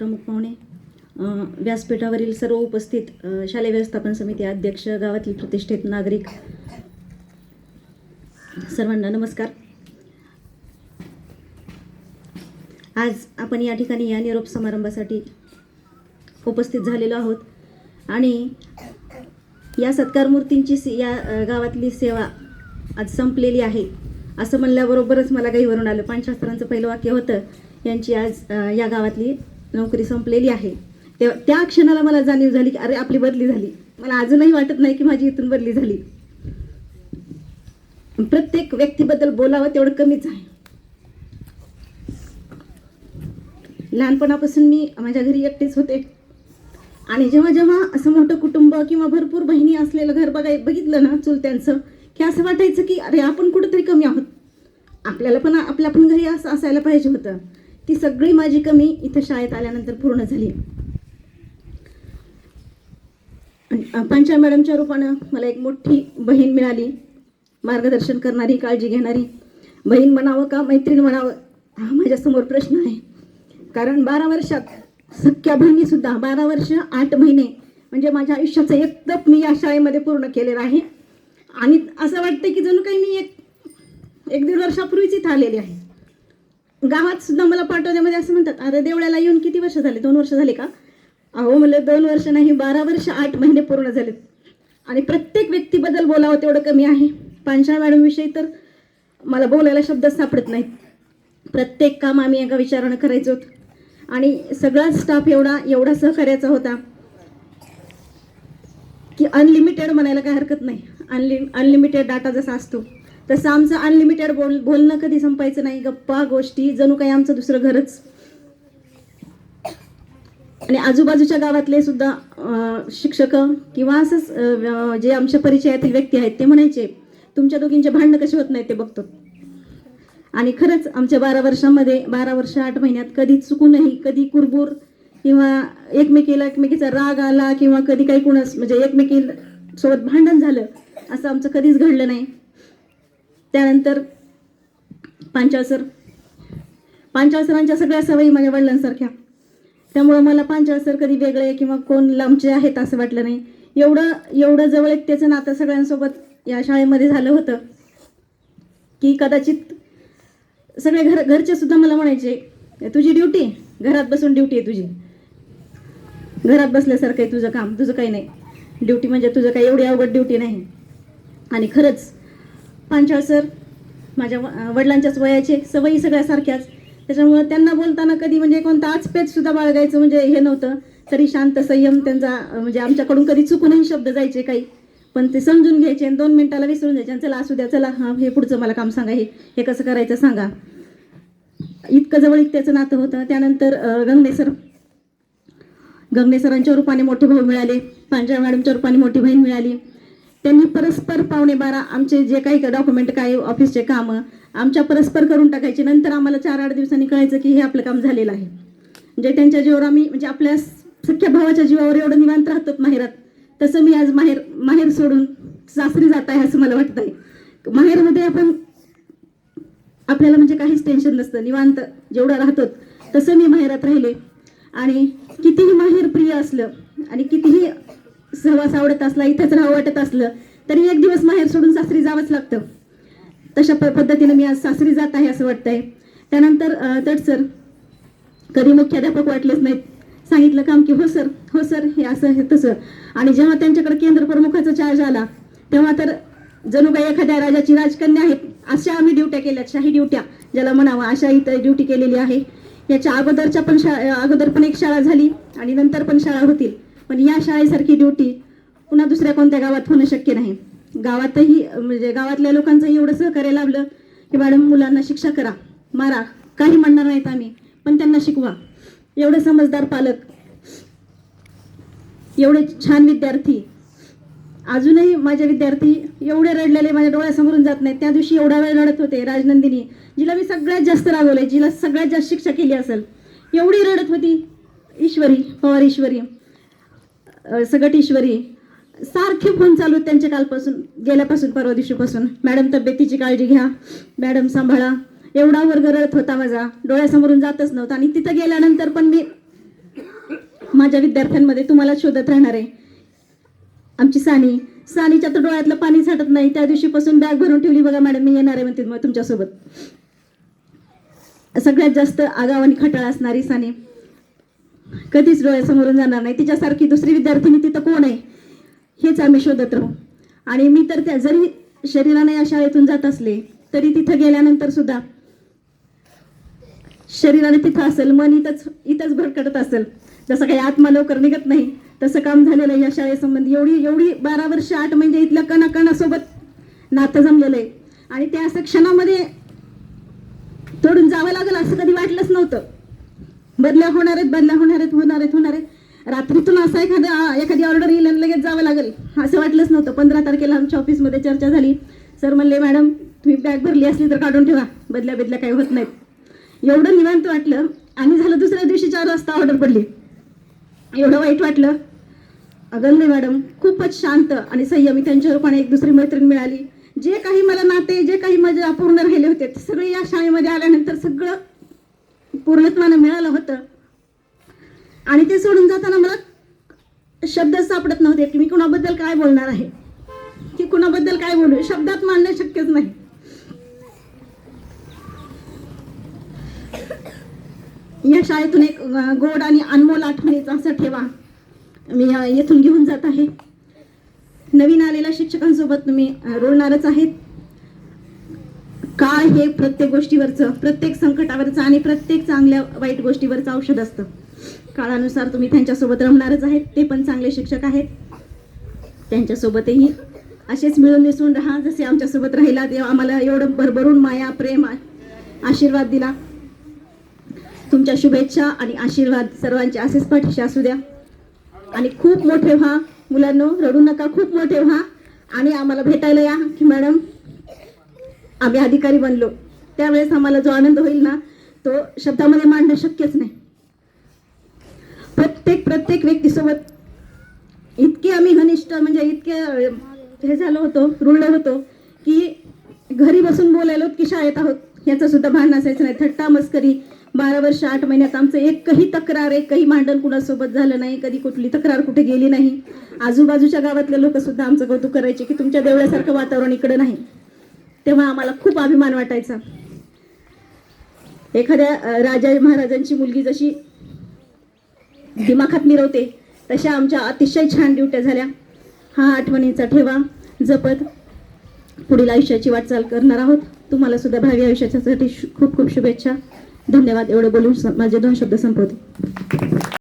प्रमुख पाहुणे. व्यासपीठावरील सर्व उपस्थित शालेय व्यवस्थापन समिती अध्यक्ष गावातील प्रतिष्ठित नागरिक सर्वांना नमस्कार. आज आपण या ठिकाणी या निरोप समारंभासाठी उपस्थित झालेलो आहोत. आणि या सत्कार मूर्तींची से- या गावातली सेवा आज संपलेली आहे. असं म्हणल्याबरोबरच मला काही वरून आलं. पांचशास्त्रांचं पहिलं वाक्य होतं यांची आज या गावातली नोकरी संपलेली आहे. तेव्हा त्या क्षणाला मला जाणीव झाली की अरे आपली बदली झाली. मला अजूनही वाटत नाही की माझी इथून बदली झाली. प्रत्येक व्यक्तीबद्दल बोलावं तेवढं कमीच आहे. लहानपणापासून मी माझ्या घरी एकटेच होते. आणि जेव्हा जेव्हा असं मोठं कुटुंब किंवा भरपूर बहिणी असलेलं घर बघाय बघितलं ना चुलत्यांचं की असं वाटायचं की अरे आपण कुठंतरी कमी आहोत. आपल्याला पण आपल्या पण घरी असं असायला पाहिजे होतं. ती सगळी माझी कमी इथं शाळेत आल्यानंतर पूर्ण झाली. पांचा मॅडमच्या रूपानं मला एक मोठी बहीण मिळाली. मार्गदर्शन करणारी काळजी घेणारी. बहीण म्हणावं का मैत्रीण म्हणावं? हा माझ्यासमोर प्रश्न आहे. कारण बारा वर्षात सख्या बहिणीसुद्धा बारा वर्ष आठ महिने म्हणजे माझ्या आयुष्याचं एक तप मी या शाळेमध्ये पूर्ण केलेलं आहे. आणि असं वाटतं की जणू काही मी एक एक दीड वर्षापूर्वीच इथं आलेली आहे. गावात सुद्धा मला पाठवण्यामध्ये असं म्हणतात अरे देवळ्याला येऊन किती वर्ष झाले? दोन वर्ष झाले का? अहो म्हणलं दोन वर्ष नाही बारा वर्ष आठ महिने पूर्ण झालेत. आणि प्रत्येक व्यक्तीबद्दल बोलावं तेवढं कमी आहे. पांचाळ मॅडमविषयी तर मला बोलायला शब्द सापडत नाहीत. प्रत्येक काम आम्ही एका विचारानं करायचो. आणि सगळा स्टाफ एवढा एवढा सहकार्याचा होता की अनलिमिटेड म्हणायला काही हरकत नाही. अनलि अनलिमिटेड डाटा जसा असतो. तसं आमचं अनलिमिटेड बोल बोलणं कधी संपायचं नाही. गप्पा गोष्टी जणू काही आमचं दुसरं घरच. आणि आजूबाजूच्या गावातले सुद्धा शिक्षक किंवा असंच जे आमच्या परिचयातील व्यक्ती आहेत ते म्हणायचे तुमच्या दोघींचे भांडणं कसे होत नाही ते बघतो. आणि खरंच आमच्या बारा वर्षामध्ये बारा वर्ष आठ महिन्यात कधी चुकूनही कधी कुरबूर किंवा एकमेकीला एकमेकीचा राग आला किंवा कधी काही कुणास म्हणजे एकमेकी सोबत भांडण झालं असं आमचं कधीच घडलं नाही. त्यानंतर पांचाळ सर. सरांच्या सगळ्या सवयी माझ्या वडिलांसारख्या. त्यामुळं मला पांचाळ सर कधी वेगळे किंवा कोण लांबचे आहेत असं वाटलं नाही. एवढं एवढं जवळ एक त्याचं नातं सगळ्यांसोबत या शाळेमध्ये झालं होतं. की कदाचित सगळे घर घरचे सुद्धा मला म्हणायचे तुझी ड्युटी? घरात बसून ड्युटी आहे तुझी. घरात बसल्यासारखं आहे तुझं काम. तुझं काही नाही. ड्युटी म्हणजे तुझं काही एवढी अवघड ड्युटी नाही. आणि खरंच पांचाळ सर माझ्या व- वडिलांच्याच वयाचे सवयी सगळ्या सारख्याच. त्याच्यामुळं त्यांना बोलताना कधी म्हणजे कोणता आचपेच सुद्धा बाळगायचं म्हणजे हे नव्हतं. तरी शांत संयम त्यांचा म्हणजे आमच्याकडून कधी चुकूनही शब्द जायचे काही. पण ते समजून घ्यायचे आणि दोन मिनिटाला विसरून जायचे आणि चला असू द्या चला हां हे पुढचं मला काम सांगा हे हे कसं करायचं सांगा. इतकं जवळीक त्याचं नातं होतं. त्यानंतर गंगनेसर गंगनेसरांच्या सरांच्या रूपाने मोठे भाऊ मिळाले. पांजाळ मॅडमच्या रूपाने मोठी बहीण मिळाली. त्यांनी परस्पर पावणे बारा आमचे जे काही डॉक्युमेंट काय ऑफिसचे कामं आमच्या परस्पर करून टाकायचे. नंतर आम्हाला चार आठ दिवसांनी कळायचं की हे आपलं काम झालेलं आहे. म्हणजे त्यांच्या जीवावर आम्ही म्हणजे आपल्या सख्या भावाच्या जीवावर एवढं निवांत राहतो माहेरात. तसं मी आज माहेर माहेर सोडून सासरी जात आहे असं मला वाटत आहे माहेरमध्ये आपण आपल्याला म्हणजे काहीच टेन्शन नसतं. निवांत जेवढं राहतो तसं मी माहेरात राहिले. आणि कितीही माहेर प्रिय असलं आणि कितीही सहवास आवडत असला इथेच राहावं वाटत असलं तरी एक दिवस माहेर सोडून सासरी जावंच लागतं. तशा प पद्धतीनं मी आज सासरी जात आहे असं वाटतंय. त्यानंतर तट सर कधी मुख्याध्यापक वाटलेच नाहीत. सांगितलं काम की हो सर हो सर हे असं हे तसं. आणि जेव्हा त्यांच्याकडे केंद्र प्रमुखाचा चार्ज आला तेव्हा तर जणू काही एखाद्या राजाची राजकन्या आहेत. अशा आम्ही ड्युट्या केल्या शाही ड्युट्या ज्याला म्हणावं अशा इथं ड्युटी केलेली आहे. याच्या अगोदरच्या पण शाळा अगोदर पण एक शाळा झाली आणि नंतर पण शाळा होतील. पण या शाळेसारखी ड्युटी पुन्हा दुसऱ्या कोणत्या गावात होणं शक्य नाही. गावातही म्हणजे गावातल्या लोकांचं एवढं सहकार्य लाभलं की मॅडम मुलांना शिक्षा करा मारा काही म्हणणार नाहीत आम्ही पण त्यांना शिकवा. एवढे समजदार पालक एवढे छान विद्यार्थी अजूनही माझे विद्यार्थी एवढे रडलेले माझ्या डोळ्यासमोरून जात नाहीत. त्या दिवशी एवढा वेळ रडत होते राजनंदिनी जिला मी सगळ्यात जास्त रागवले जिला सगळ्यात जास्त शिक्षा केली असेल. एवढी रडत होती ईश्वरी पवार ईश्वरी. सगट ईश्वरी सारखे फोन चालू आहेत त्यांच्या कालपासून गेल्यापासून परवा दिवशीपासून. मॅडम तब्येतीची काळजी घ्या. मॅडम सांभाळा. एवढा वर्ग रडत होता माझा. डोळ्यासमोरून जातच नव्हता. आणि तिथं गेल्यानंतर पण मी माझ्या विद्यार्थ्यांमध्ये तुम्हाला शोधत राहणार आहे. आमची सानी. सानीच्या तर डोळ्यातलं पाणी साठत नाही. त्या दिवशीपासून बॅग भरून ठेवली. बघा मॅडम मी येणार आहे म्हणते मग तुमच्यासोबत. सगळ्यात जास्त आगाव आणि खटाळ असणारी सानी. कधीच डोळ्यासमोरून जाणार नाही. तिच्यासारखी दुसरी विद्यार्थिनी तिथं कोण आहे? हेच आम्ही शोधत राहू. आणि मी तर त्या जरी शरीराने या शाळेतून जात असले तरी तिथं गेल्यानंतर सुद्धा शरीराने तिथं असेल मन इथंच इथंच भरकटत असेल. जसं काही आत्मा लवकर निघत नाही तसं काम झालेलं आहे या शाळेसंबंधी. एवढी एवढी बारा वर्ष आठ म्हणजे इथल्या कणाकणासोबत नातं जमलेलं आहे. आणि ते असं क्षणामध्ये तोडून जावं लागेल असं कधी वाटलंच नव्हतं. बदल्या होणार आहेत बदल्या होणार आहेत होणार आहेत होणार आहेत रात्रीतून असं एखादा एखादी ऑर्डर येईल आणि लगेच जावं लागेल. असं वाटलंच नव्हतं. पंधरा तारखेला आमच्या ऑफिसमध्ये चर्चा झाली. सर म्हणले मॅडम तुम्ही बॅग भरली असली तर काढून ठेवा. बदल्या बदल्या काही होत नाहीत. एवढं निवांत वाटलं. आणि झालं दुसऱ्या दिवशी चार वाजता ऑर्डर पडली. एवढं वाईट वाटलं. अगल्ले मॅडम खूपच शांत आणि संयमी त्यांच्यावर पण एक दुसरी मैत्रीण मिळाली. जे काही मला नाते जे काही माझे अपूर्ण राहिले होते ते सगळे या शाळेमध्ये आल्यानंतर सगळं पूर्णत्वानं मिळालं होतं. आणि ते सोडून जाताना मला शब्द सापडत नव्हते की मी कुणाबद्दल काय बोलणार आहे. की कुणाबद्दल काय बोलू शब्दात मांडणं शक्यच नाही. या शाळेतून एक गोड आणि अनमोल आठवणीचा असं ठेवा. मी येथून घेऊन जात आहे. नवीन आलेल्या शिक्षकांसोबत तुम्ही अं, रुळणारच आहेत. काळ हे प्रत्येक गोष्टीवरचं प्रत्येक संकटावरचं आणि प्रत्येक चांगल्या वाईट गोष्टीवरचं औषध असतं. काळानुसार तुम्ही त्यांच्यासोबत रमणारच आहेत ते पण चांगले शिक्षक आहेत. त्यांच्यासोबतही असेच मिळून मिसळून राहा जसे आमच्यासोबत राहिला तेव्हा आम्हाला एवढं भरभरून माया प्रेम आशीर्वाद दिला. तुमच्या शुभेच्छा आणि आशीर्वाद सर्वांचे असेच पाठीशी असू द्या. आणि खूप मोठे व्हा. मुलांनो रडू नका खूप मोठे व्हा. आणि आम्हाला भेटायला या की मॅडम आम्ही अधिकारी बनलो. त्यावेळेस आम्हाला जो आनंद होईल ना तो शब्दामध्ये मांडणं शक्यच नाही. प्रत्येक प्रत्येक व्यक्तीसोबत इतके आम्ही घनिष्ठ म्हणजे इतके हे झालो होतो रुळलो होतो की घरी बसून बोलायलो की शाळेत आहोत याचं सुद्धा भान असायचं नाही. थट्टा मस्करी बारा वर्ष आठ महिन्यात आमचं एकही तक्रार एकही मांडण कुणासोबत झालं नाही कधी कुठली तक्रार कुठे गेली नाही. आजूबाजूच्या गावातले लोक सुद्धा आमचं कौतुक करायचे की तुमच्या देवळ्यासारखं वातावरण इकडे नाही. तेव्हा आम्हाला खूप अभिमान वाटायचा. एखाद्या राजा महाराजांची मुलगी जशी दिमाखात मिरवते. तशा आमच्या अतिशय छान ड्युट्या झाल्या. हा आठवणीचा ठेवा. जपत पुढील आयुष्याची वाटचाल करणार आहोत. तुम्हाला सुद्धा भावी आयुष्याच्यासाठी खूप खूप शुभेच्छा. धन्यवाद. एवढं बोलून माझे दोन शब्द संपवते.